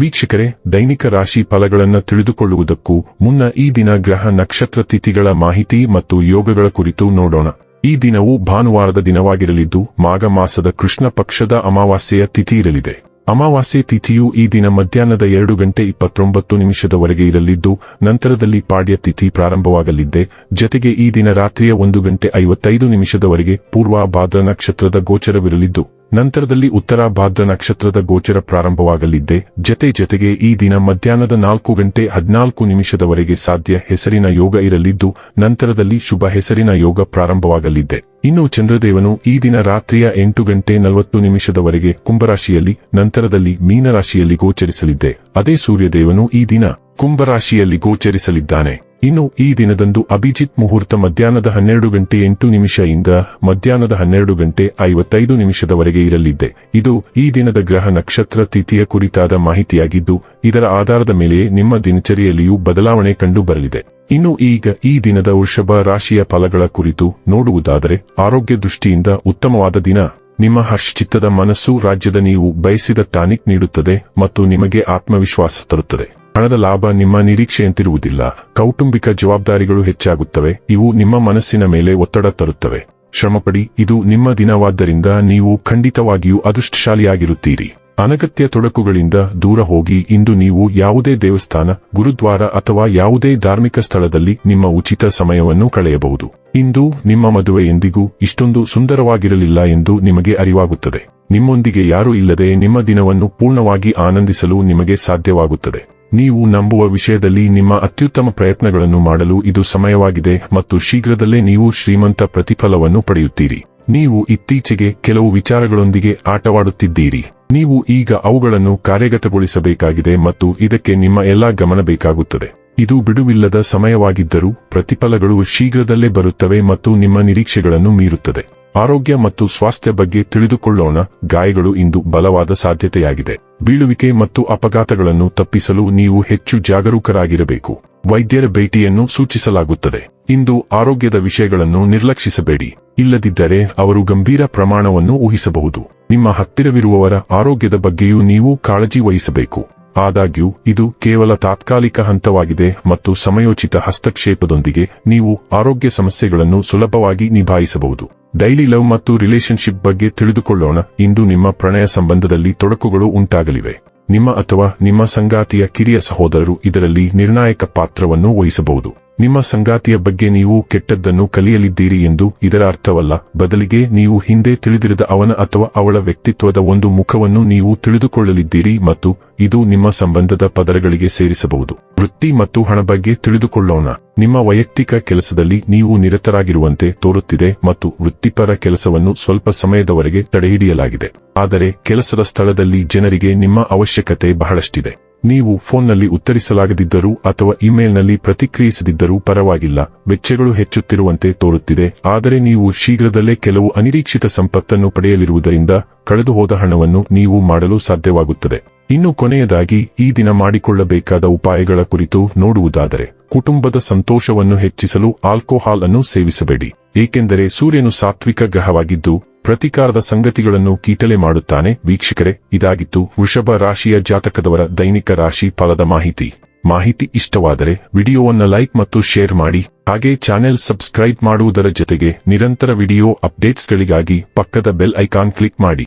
ವೀಕ್ಷಕರೇ, ದೈನಿಕ ರಾಶಿ ಫಲಗಳನ್ನು ತಿಳಿದುಕೊಳ್ಳುವುದಕ್ಕೂ ಮುನ್ನ ಈ ದಿನ ಗ್ರಹ ನಕ್ಷತ್ರ ತಿಥಿಗಳ ಮಾಹಿತಿ ಮತ್ತು ಯೋಗಗಳ ಕುರಿತು ನೋಡೋಣ. ಈ ದಿನವು ಭಾನುವಾರದ ದಿನವಾಗಿರಲಿದ್ದು, ಮಾಘ ಮಾಸದ ಕೃಷ್ಣ ಪಕ್ಷದ ಅಮಾವಾಸ್ಯೆಯ ತಿಥಿ ಇರಲಿದೆ. ಅಮಾವಾಸ್ಯೆ ತಿಥಿಯು ಈ ದಿನ ಮಧ್ಯಾಹ್ನದ ಎರಡು ಗಂಟೆ ಇಪ್ಪತ್ತೊಂಬತ್ತು ನಿಮಿಷದವರೆಗೆ ಇರಲಿದ್ದು, ನಂತರದಲ್ಲಿ ಪಾಡ್ಯ ತಿಥಿ ಪ್ರಾರಂಭವಾಗಲಿದ್ದೆ. ಜತೆಗೆ ಈ ದಿನ ರಾತ್ರಿಯ ಒಂದು ಗಂಟೆ ಐವತ್ತೈದು ನಿಮಿಷದವರೆಗೆ ಪೂರ್ವ ಭಾದ್ರ ನಕ್ಷತ್ರದ ಗೋಚರವಿರಲಿದ್ದು ನಂತರದಲ್ಲಿ ಉತ್ತರ ಭಾದ್ರ ನಕ್ಷತ್ರದ ಗೋಚರ ಪ್ರಾರಂಭವಾಗಲಿದ್ದೆ. ಜತೆ ಜತೆಗೆ ಈ ದಿನ ಮಧ್ಯಾಹ್ನದ ನಾಲ್ಕು ಗಂಟೆ ಹದಿನಾಲ್ಕು ನಿಮಿಷದವರೆಗೆ ಸಾಧ್ಯ ಹೆಸರಿನ ಯೋಗ ಇರಲಿದ್ದು, ನಂತರದಲ್ಲಿ ಶುಭ ಹೆಸರಿನ ಯೋಗ ಪ್ರಾರಂಭವಾಗಲಿದ್ದೆ. ಇನ್ನು ಚಂದ್ರದೇವನು ಈ ದಿನ ರಾತ್ರಿಯ ಎಂಟು ಗಂಟೆ ನಲವತ್ತು ನಿಮಿಷದವರೆಗೆ ಕುಂಭರಾಶಿಯಲ್ಲಿ, ನಂತರದಲ್ಲಿ ಮೀನರಾಶಿಯಲ್ಲಿ ಗೋಚರಿಸಲಿದ್ದೆ. ಅದೇ ಸೂರ್ಯದೇವನು ಈ ದಿನ ಕುಂಭರಾಶಿಯಲ್ಲಿ ಗೋಚರಿಸಲಿದ್ದಾನೆ. ಇನ್ನು ಈ ದಿನದಂದು ಅಭಿಜಿತ್ ಮುಹೂರ್ತ ಮಧ್ಯಾಹ್ನದ ಹನ್ನೆರಡು ಗಂಟೆ ಎಂಟು ನಿಮಿಷದಿಂದ ಮಧ್ಯಾಹ್ನದ ಹನ್ನೆರಡು ಗಂಟೆ ಐವತ್ತೈದು ನಿಮಿಷದವರೆಗೆ ಇರಲಿದ್ದೆ ಇದು ಈ ದಿನದ ಗ್ರಹ ನಕ್ಷತ್ರ ತಿಥಿಯ ಕುರಿತಾದ ಮಾಹಿತಿಯಾಗಿದ್ದು, ಇದರ ಆಧಾರದ ಮೇಲೆ ನಿಮ್ಮ ದಿನಚರಿಯಲ್ಲಿಯೂ ಬದಲಾವಣೆ ಕಂಡು ಬರಲಿದೆ ಇನ್ನು ಈಗ ಈ ದಿನದ ವೃಷಭ ರಾಶಿಯ ಫಲಗಳ ಕುರಿತು ನೋಡುವುದಾದರೆ, ಆರೋಗ್ಯ ದೃಷ್ಟಿಯಿಂದ ಉತ್ತಮವಾದ ದಿನ. ನಿಮ್ಮ ಹರ್ಷಚಿತ್ತದ ಮನಸ್ಸು ರಾಜ್ಯದ ನೀವು ಬಯಸಿದ ಟಾನಿಕ್ ನೀಡುತ್ತದೆ ಮತ್ತು ನಿಮಗೆ ಆತ್ಮವಿಶ್ವಾಸ ತರುತ್ತದೆ. ಹಣದ ಲಾಭ ನಿಮ್ಮ ನಿರೀಕ್ಷೆಯಂತಿರುವುದಿಲ್ಲ. ಕೌಟುಂಬಿಕ ಜವಾಬ್ದಾರಿಗಳು ಹೆಚ್ಚಾಗುತ್ತವೆ. ಇವು ನಿಮ್ಮ ಮನಸ್ಸಿನ ಮೇಲೆ ಒತ್ತಡ ತರುತ್ತವೆ. ಶ್ರಮಪಡಿ, ಇದು ನಿಮ್ಮ ದಿನವಾದ್ದರಿಂದ ನೀವು ಖಂಡಿತವಾಗಿಯೂ ಅದೃಷ್ಟಶಾಲಿಯಾಗಿರುತ್ತೀರಿ. ಅನಗತ್ಯ ತೊಡಕುಗಳಿಂದ ದೂರ ಹೋಗಿ, ಇಂದು ನೀವು ಯಾವುದೇ ದೇವಸ್ಥಾನ, ಗುರುದ್ವಾರ ಅಥವಾ ಯಾವುದೇ ಧಾರ್ಮಿಕ ಸ್ಥಳದಲ್ಲಿ ನಿಮ್ಮ ಉಚಿತ ಸಮಯವನ್ನು ಕಳೆಯಬಹುದು. ಇಂದು ನಿಮ್ಮ ಮದುವೆ ಎಂದಿಗೂ ಇಷ್ಟೊಂದು ಸುಂದರವಾಗಿರಲಿಲ್ಲ ಎಂದು ನಿಮಗೆ ಅರಿವಾಗುತ್ತದೆ. ನಿಮ್ಮೊಂದಿಗೆ ಯಾರೂ ಇಲ್ಲದೆ ನಿಮ್ಮ ದಿನವನ್ನು ಪೂರ್ಣವಾಗಿ ಆನಂದಿಸಲು ನಿಮಗೆ ಸಾಧ್ಯವಾಗುತ್ತದೆ. ನೀವು ನಂಬುವ ವಿಷಯದಲ್ಲಿ ನಿಮ್ಮ ಅತ್ಯುತ್ತಮ ಪ್ರಯತ್ನಗಳನ್ನು ಮಾಡಲು ಇದು ಸಮಯವಾಗಿದೆ ಮತ್ತು ಶೀಘ್ರದಲ್ಲೇ ನೀವು ಶ್ರೀಮಂತ ಪ್ರತಿಫಲವನ್ನು ಪಡೆಯುತ್ತೀರಿ. ನೀವು ಇತ್ತೀಚೆಗೆ ಕೆಲವು ವಿಚಾರಗಳೊಂದಿಗೆ ಆಟವಾಡುತ್ತಿದ್ದೀರಿ. ನೀವು ಈಗ ಅವುಗಳನ್ನು ಕಾರ್ಯಗತಗೊಳಿಸಬೇಕಾಗಿದೆ ಮತ್ತು ಇದಕ್ಕೆ ನಿಮ್ಮ ಎಲ್ಲಾ ಗಮನ ಬೇಕಾಗುತ್ತದೆ. ಇದು ಬಿಡುವಿಲ್ಲದ ಸಮಯವಾಗಿದ್ದರೂ ಪ್ರತಿಫಲಗಳು ಶೀಘ್ರದಲ್ಲೇ ಬರುತ್ತವೆ ಮತ್ತು ನಿಮ್ಮ ನಿರೀಕ್ಷೆಗಳನ್ನು ಮೀರುತ್ತದೆ. ಆರೋಗ್ಯ ಮತ್ತು ಸ್ವಾಸ್ಥ್ಯ ಬಗ್ಗೆ ತಿಳಿದುಕೊಳ್ಳೋಣ. ಗಾಯಗಳು ಇಂದು ಬಲವಾದ ಸಾಧ್ಯತೆಯಾಗಿದೆ. ಬೀಳುವಿಕೆ ಮತ್ತು ಅಪಘಾತಗಳನ್ನು ತಪ್ಪಿಸಲು ನೀವು ಹೆಚ್ಚು ಜಾಗರೂಕರಾಗಿರಬೇಕು. ವೈದ್ಯರ ಭೇಟಿಯನ್ನು ಸೂಚಿಸಲಾಗುತ್ತದೆ. ಇಂದು ಆರೋಗ್ಯದ ವಿಷಯಗಳನ್ನು ನಿರ್ಲಕ್ಷಿಸಬೇಡಿ. ಇಲ್ಲದಿದ್ದರೆ ಅವರು ಗಂಭೀರ ಪ್ರಮಾಣವನ್ನು ಊಹಿಸಬಹುದು. ನಿಮ್ಮ ಹತ್ತಿರವಿರುವವರ ಆರೋಗ್ಯದ ಬಗ್ಗೆಯೂ ನೀವು ಕಾಳಜಿ ವಹಿಸಬೇಕು. ಆದಾಗ್ಯೂ, ಇದು ಕೇವಲ ತಾತ್ಕಾಲಿಕ ಹಂತವಾಗಿದೆ ಮತ್ತು ಸಮಯೋಚಿತ ಹಸ್ತಕ್ಷೇಪದೊಂದಿಗೆ ನೀವು ಆರೋಗ್ಯ ಸಮಸ್ಯೆಗಳನ್ನು ಸುಲಭವಾಗಿ ನಿಭಾಯಿಸಬಹುದು. ಡೈಲಿ ಲವ್ ಮತ್ತು ರಿಲೇಶನ್ಶಿಪ್ ಬಗ್ಗೆ ತಿಳಿದುಕೊಳ್ಳೋಣ. ಇಂದು ನಿಮ್ಮ ಪ್ರಣಯ ಸಂಬಂಧದಲ್ಲಿ ತೊಡಕುಗಳು ಉಂಟಾಗಲಿವೆ. ನಿಮ್ಮ ಅಥವಾ ನಿಮ್ಮ ಸಂಗಾತಿಯ ಕಿರಿಯ ಸಹೋದರರು ಇದರಲ್ಲಿ ನಿರ್ಣಾಯಕ ಪಾತ್ರವನ್ನು ವಹಿಸಬಹುದು. ನಿಮ್ಮ ಸಂಗಾತಿಯ ಬಗ್ಗೆ ನೀವು ಕೆಟ್ಟದ್ದನ್ನು ಕಲಿಯಲಿದ್ದೀರಿ ಎಂದು ಇದರ ಅರ್ಥವಲ್ಲ. ಬದಲಿಗೆ ನೀವು ಹಿಂದೆ ತಿಳಿದಿರದ ಅವನ ಅಥವಾ ಅವಳ ವ್ಯಕ್ತಿತ್ವದ ಒಂದು ಮುಖವನ್ನು ನೀವು ತಿಳಿದುಕೊಳ್ಳಲಿದ್ದೀರಿ ಮತ್ತು ಇದು ನಿಮ್ಮ ಸಂಬಂಧದ ಪದರಗಳಿಗೆ ಸೇರಿಸಬಹುದು. ವೃತ್ತಿ ಮತ್ತು ಹಣ ಬಗ್ಗೆ ತಿಳಿದುಕೊಳ್ಳೋಣ. ನಿಮ್ಮ ವೈಯಕ್ತಿಕ ಕೆಲಸದಲ್ಲಿ ನೀವು ನಿರತರಾಗಿರುವಂತೆ ತೋರುತ್ತಿದೆ ಮತ್ತು ವೃತ್ತಿಪರ ಕೆಲಸವನ್ನು ಸ್ವಲ್ಪ ಸಮಯದವರೆಗೆ ತಡೆಹಿಡಿಯಲಾಗಿದೆ. ಆದರೆ ಕೆಲಸದ ಸ್ಥಳದಲ್ಲಿ ಜನರಿಗೆ ನಿಮ್ಮ ಅವಶ್ಯಕತೆ ಬಹಳಷ್ಟಿದೆ. ನೀವು ಫೋನ್ನಲ್ಲಿ ಉತ್ತರಿಸಲಾಗದಿದ್ದರೂ ಅಥವಾ ಇಮೇಲ್ನಲ್ಲಿ ಪ್ರತಿಕ್ರಿಯಿಸದಿದ್ದರೂ ಪರವಾಗಿಲ್ಲ. ವೆಚ್ಚಗಳು ಹೆಚ್ಚುತ್ತಿರುವಂತೆ ತೋರುತ್ತಿದೆ. ಆದರೆ ನೀವು ಶೀಘ್ರದಲ್ಲೇ ಕೆಲವು ಅನಿರೀಕ್ಷಿತ ಸಂಪತ್ತನ್ನು ಪಡೆಯಲಿರುವುದರಿಂದ ಕಳೆದುಹೋದ ಹಣವನ್ನು ನೀವು ಮಾಡಲು ಸಾಧ್ಯವಾಗುತ್ತದೆ. ಇನ್ನು ಕೊನೆಯದಾಗಿ, ಈ ದಿನ ಮಾಡಿಕೊಳ್ಳಬೇಕಾದ ಉಪಾಯಗಳ ಕುರಿತು ನೋಡುವುದಾದರೆ, ಕುಟುಂಬದ ಸಂತೋಷವನ್ನು ಹೆಚ್ಚಿಸಲು ಆಲ್ಕೋಹಾಲ್ ಅನ್ನು ಸೇವಿಸಬೇಡಿ. ಏಕೆಂದರೆ ಸೂರ್ಯನು ಸಾತ್ವಿಕ ಗ್ರಹವಾಗಿದ್ದು ಪ್ರತಿಕಾರದ ಸಂಗತಿಗಳನ್ನು ಕೀಟಲೆ ಮಾಡುತ್ತಾನೆ. ವೀಕ್ಷಕರೇ, ಇದಾಗಿತ್ತು ವೃಷಭ ರಾಶಿಯ ಜಾತಕದವರ ದೈನಿಕ ರಾಶಿ ಫಲದ ಮಾಹಿತಿ. ಮಾಹಿತಿ ಇಷ್ಟವಾದರೆ ವಿಡಿಯೋವನ್ನ ಲೈಕ್ ಮತ್ತು ಶೇರ್ ಮಾಡಿ. ಹಾಗೆ ಚಾನೆಲ್ ಸಬ್ಸ್ಕ್ರೈಬ್ ಮಾಡುವುದರ ಜೊತೆಗೆ ನಿರಂತರ ವಿಡಿಯೋ ಅಪ್ಡೇಟ್ಸ್ಗಳಿಗಾಗಿ ಪಕ್ಕದ ಬೆಲ್ ಐಕಾನ್ ಕ್ಲಿಕ್ ಮಾಡಿ.